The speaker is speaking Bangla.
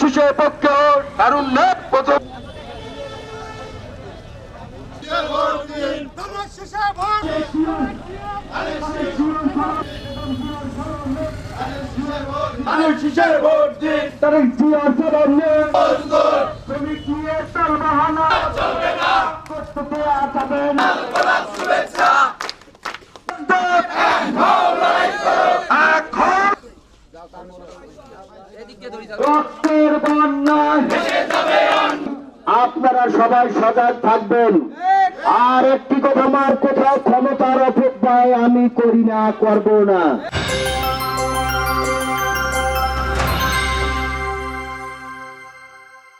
শিশুর পক্ষে তারুণ্যের প্রথম শিশুর ভোট দিন তার কি অর্থ বন্ধে তুমি কি একটা বাহানা? চলবে না আপনারা সবাই সজাগ থাকবেন। আর একটি কথা আমার কোথাও ক্ষমতার অপব্যয় আমি করি না, করব না।